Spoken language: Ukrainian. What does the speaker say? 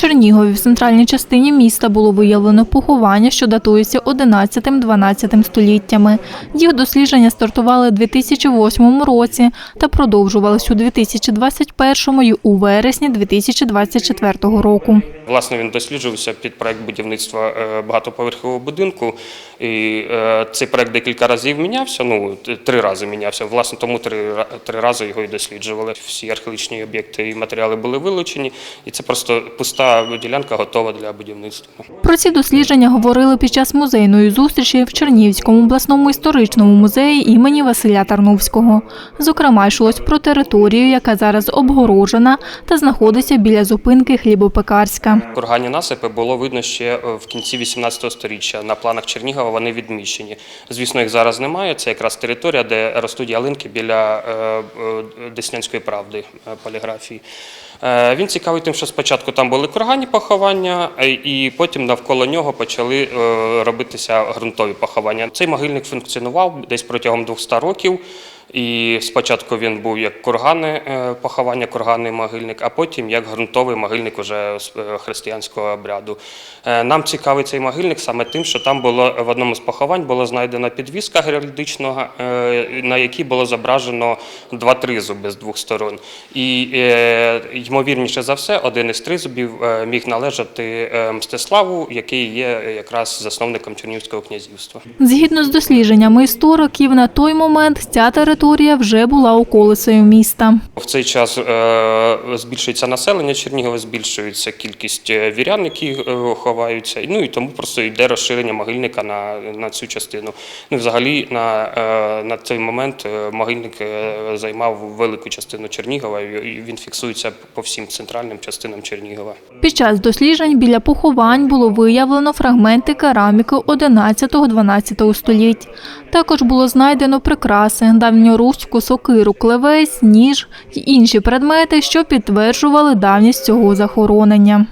Чернігові в центральній частині міста було виявлено поховання, що датується 11-12 століттями. Їх дослідження стартували у 2008 році та продовжувались у 2021 і у вересні 2024 року. Власне, він досліджувався під проект будівництва е, багатоповерхового будинку. І е, цей проект декілька разів мінявся. Ну три рази мінявся. Власне, тому три, три рази його і досліджували. Всі археологічні об'єкти і матеріали були вилучені, і це просто пуста ділянка готова для будівництва. Про ці дослідження говорили під час музейної зустрічі в Чернігівському обласному історичному музеї імені Василя Тарновського. Зокрема, йшлось про територію, яка зараз обгорожена та знаходиться біля зупинки хлібопекарська. Курганні насипи було видно ще е, в кінці 18 століття. На планах Чернігова вони відміщені. Звісно, їх зараз немає. Це якраз територія, де ростуть ялинки біля е, е, Деснянської правди поліграфії. Він цікавий тим, що спочатку там були курганні поховання, е, і потім навколо нього почали е, робитися ґрунтові поховання. Цей могильник функціонував десь протягом 200 років. І спочатку він був як курганне е, поховання, курганний могильник, а потім як ґрунтовий могильник уже з е, християнського обряду. Е, Нам цікавий цей могильник саме тим, що там було в одному з поховань було знайдена підвіска геральдичного, е, на якій було зображено два тризуби з двох сторон. І е, ймовірніше за все, один із тризубів е, міг належати е, Мстиславу, який є якраз засновником Чернігівського князівства. Згідно з дослідженнями істориків, на той момент ця територія вже була околицею міста. В цей час е, збільшується населення Чернігова, збільшується кількість е, вірян, які е, ховаються. Ну і тому просто йде розширення могильника на, на цю частину. Ну, взагалі на, на цей момент могильник займав велику частину Чернігова, і він фіксується по всім центральним частинам Чернігова. Під час досліджень біля поховань було виявлено фрагменти кераміки 11-12 століть. Також було знайдено прикраси, давньоруську сокиру, клевець, ніж й інші предмети, що підтверджували давність цього захоронення.